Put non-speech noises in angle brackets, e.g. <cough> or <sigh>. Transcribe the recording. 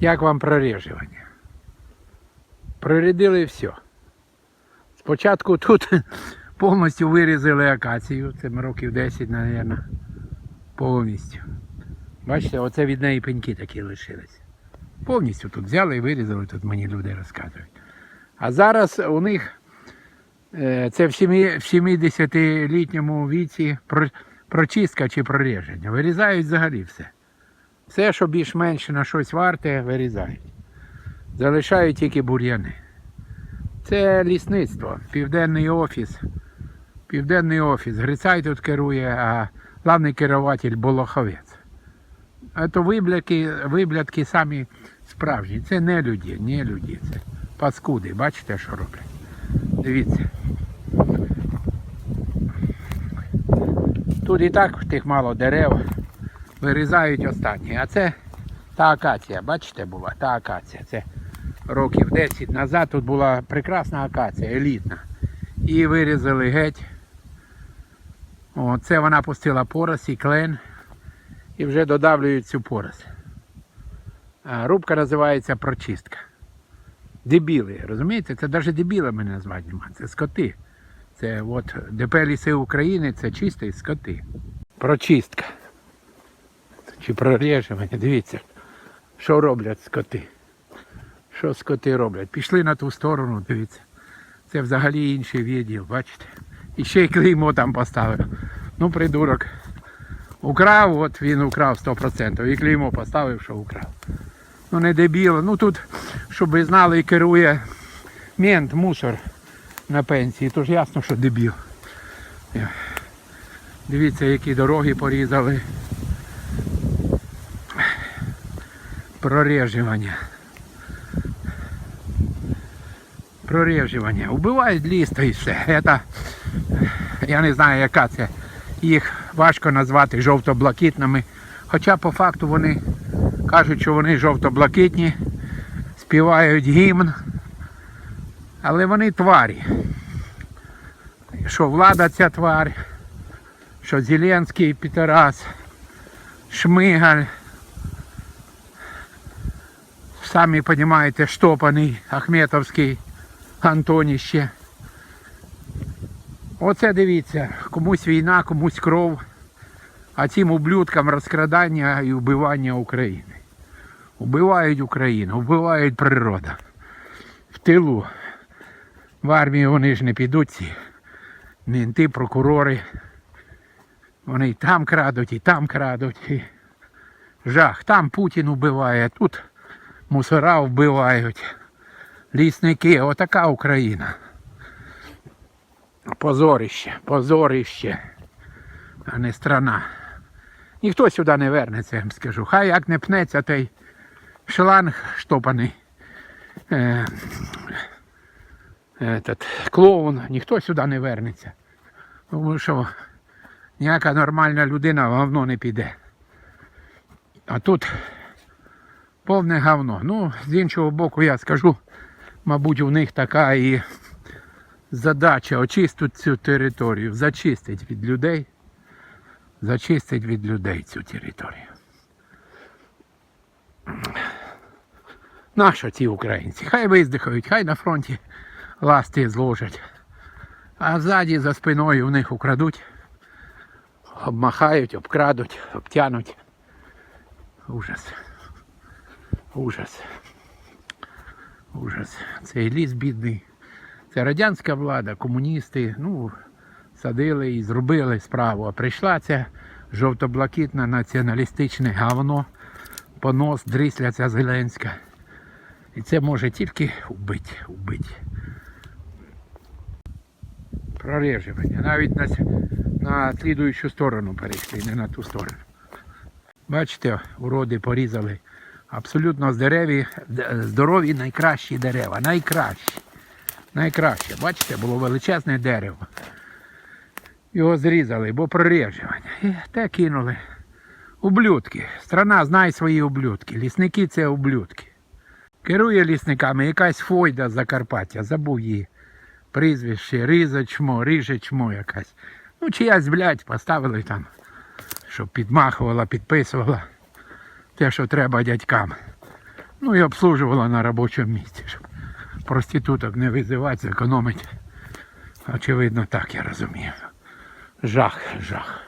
Як вам проріжування? Прорядили все. Спочатку тут <laughs> повністю вирізали акацію, це років 10, мабуть, повністю. Бачите, оце від неї пеньки такі лишились. Повністю тут взяли і вирізали, тут мені люди розказують. А зараз у них е, це в 70-літньому віці прочистка чи проріження. Вирізають взагалі все. Все, що більш-менш на щось варте, вирізають. Залишають тільки бур'яни. Це лісництво, південний офіс. Південний офіс. Грицай тут керує, а главний керуватель Болоховець. А то виблядки, виблядки самі справжні. Це не люди, не люди. Це паскуди. Бачите, що роблять? Дивіться. Тут і так тих мало дерев. Вирізають останні. А це та акація, бачите, була та акація. Це років 10 назад тут була прекрасна акація, елітна. І вирізали геть. О, це вона пустила порос і клен. І вже додавлюють цю порос. Рубка називається прочистка. Дебіли, розумієте? Це навіть дебілами назвати. Це скоти. Це от ДП ліси України це чисті скоти. Прочистка. Чи проріжування, дивіться, що роблять скоти. Що скоти роблять? Пішли на ту сторону, дивіться. Це взагалі інший відділ, бачите? І ще й клеймо там поставив. Ну, придурок. Украв, от він украв 100%. І клеймо поставив, що украв. Ну не дебіло. Ну тут, щоб ви знали, керує мент, мусор на пенсії, то ж ясно, що дебіл. Дивіться, які дороги порізали. Прорежування. Прорежування. Убивають ліс і все. Это, я не знаю, яка це. Їх важко назвати жовто-блакитними. Хоча по факту вони кажуть, що вони жовто-блакитні, співають гімн. Але вони тварі. Що влада ця тварь, що Зеленський Пітерас, Шмигаль. Самі розумієте, штопаний Ахметовський Антоніще. Оце дивіться, комусь війна, комусь кров, а цим ублюдкам розкрадання і вбивання України. Убивають Україну, вбивають природу. В тилу. В армію вони ж не підуть ці менти, прокурори. Вони і там крадуть, і там крадуть. Жах. Там Путін вбиває, тут мусора вбивають. Лісники, отака Україна. Позорище, позорище, а не страна. Ніхто сюди не вернеться, я вам скажу. Хай як не пнеться той шланг штопаний. Е, этот, клоун, ніхто сюди не вернеться. Тому що ніяка нормальна людина говно не піде. А тут повне говно. Ну, з іншого боку, я скажу, мабуть, у них така і задача очистити цю територію, зачистити від людей, зачистити від людей цю територію. Нащо ці українці? Хай виздихають, хай на фронті ласти зложать. А ззаді за спиною в них украдуть, обмахають, обкрадуть, обтянуть. Ужас. Ужас. Ужас. Цей ліс бідний. Це радянська влада, комуністи, ну, садили і зробили справу. А прийшла ця жовто-блакитна націоналістичне говно, понос, дрисля ця Зеленська. І це може тільки вбити, вбити. Прорежування. Навіть на, на слідуючу сторону перейшли, не на ту сторону. Бачите, уроди порізали. Абсолютно здорові, здорові найкращі дерева. Найкращі. Найкраще. Бачите, було величезне дерево. Його зрізали, бо прорежування. І те кинули. Ублюдки. Страна знає свої ублюдки. Лісники це ублюдки. Керує лісниками якась фойда з Закарпаття, забув її прізвище, Риза чмо, Риже чмо якась. Ну, чиясь, блядь, поставили там, щоб підмахувала, підписувала те, що треба дядькам. Ну і обслужувала на робочому місці, щоб проституток не визивати, зекономити. Очевидно, так я розумію. Жах, жах.